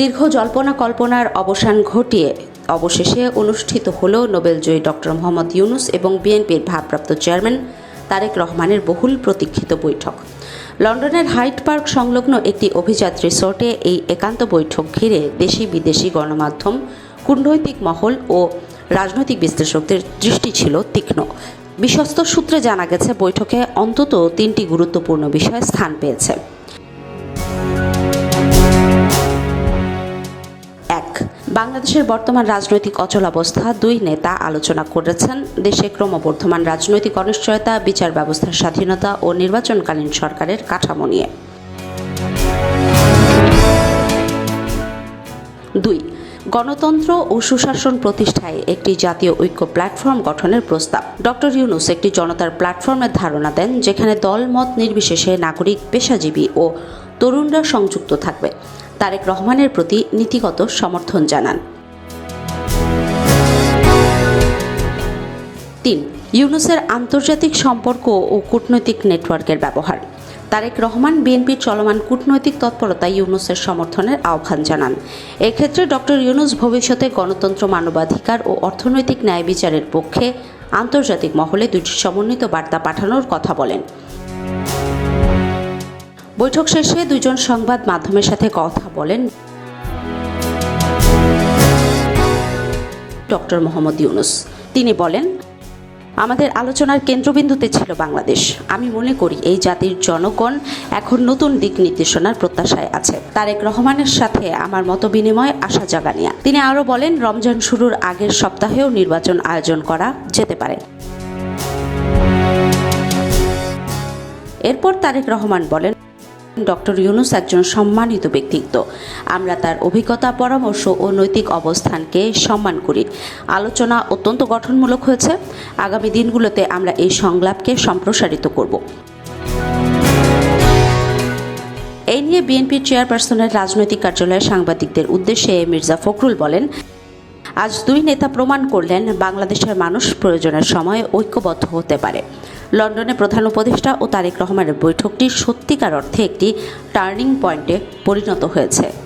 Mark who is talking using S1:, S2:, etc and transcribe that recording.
S1: দীর্ঘ জল্পনা কল্পনার অবসান ঘটিয়ে অবশেষে অনুষ্ঠিত হল নোবেলজয়ী ডক্টর মোহাম্মদ ইউনুস এবং বিএনপির ভারপ্রাপ্ত চেয়ারম্যান তারেক রহমানের বহুল প্রতীক্ষিত বৈঠক। লন্ডনের হাইট পার্ক সংলগ্ন একটি অভিজাত রিসোর্টে এই একান্ত বৈঠক ঘিরে দেশি বিদেশি গণমাধ্যম, কূটনৈতিক মহল ও রাজনৈতিক বিশ্লেষকদের দৃষ্টি ছিল তীক্ষ্ণ। বিশ্বস্ত সূত্রে জানা গেছে, বৈঠকে অন্তত তিনটি গুরুত্বপূর্ণ বিষয় স্থান পেয়েছে। বাংলাদেশের বর্তমান রাজনৈতিক অচলাবস্থা দুই নেতা আলোচনা করেছেন। দেশে ক্রমবর্ধমান রাজনৈতিক অনিশ্চয়তা, বিচার ব্যবস্থার স্বাধীনতা ও নির্বাচনকালীন সরকারের কাঠামো নিয়ে। দুই, গণতন্ত্র ও সুশাসন প্রতিষ্ঠায় একটি জাতীয় ঐক্য প্ল্যাটফর্ম গঠনের প্রস্তাব। ডক্টর ইউনুস একটি জনতার প্ল্যাটফর্মের ধারণা দেন, যেখানে দল মত নির্বিশেষে নাগরিক, পেশাজীবী ও তরুণরা সংযুক্ত থাকবে। তারেক রহমানের প্রতি নীতিগত সমর্থন জানান। তিন, ইউনুসের আন্তর্জাতিক সম্পর্ক ও কূটনৈতিক নেটওয়ার্কের ব্যবহার। তারেক রহমান বিএনপির চলমান কূটনৈতিক তৎপরতা ইউনুসের সমর্থনের আহ্বান জানান। এক্ষেত্রে ডক্টর ইউনুস ভবিষ্যতে গণতন্ত্র মানবাধিকার ও অর্থনৈতিক ন্যায় বিচারের পক্ষে আন্তর্জাতিক মহলে দুটি সমন্বিত বার্তা পাঠানোর কথা বলেন। বৈঠক শেষে দুজন সংবাদ মাধ্যমের সাথে কথা বলেন ডক্টর মোহাম্মদ ইউনুস। তিনি বলেন, আমাদের আলোচনার কেন্দ্রবিন্দুতে ছিল বাংলাদেশ। আমি মনে করি এই জাতির জনগণ এখন নতুন দিক নির্দেশনার প্রত্যাশায় আছে। তারেক রহমানের সাথে আমার মত বিনিময় আশা জাগানিয়া তিনি আরও বলেন, রমজান শুরুর আগের সপ্তাহেও নির্বাচন আয়োজন করা যেতে পারে। এরপর তারেক রহমান বলেন ডক্টর ইউনুস একজন সম্মানিত ব্যক্তিত্ব। আমরা তার অভিজ্ঞতা, পরামর্শ ও নৈতিক অবস্থানকে সম্মান করি। আলোচনা অত্যন্ত গঠনমূলক হয়েছে। আগামী দিনগুলোতে আমরা এই সংলাপকে সম্প্রসারিত করব। এই নিয়ে বিএনপির চেয়ারপারসনের রাজনৈতিক কার্যালয়ের সাংবাদিকদের উদ্দেশ্যে মির্জা ফখরুল বলেন, আজ দুই নেতা প্রমাণ করলেন বাংলাদেশের মানুষ প্রয়োজনের সময় ঐক্যবদ্ধ হতে পারে। লন্ডনে প্রধান উপদেষ্টা ও তারেক রহমানের বৈঠকটি সত্যিকার অর্থে একটি টার্নিং পয়েন্টে পরিণত হয়েছে।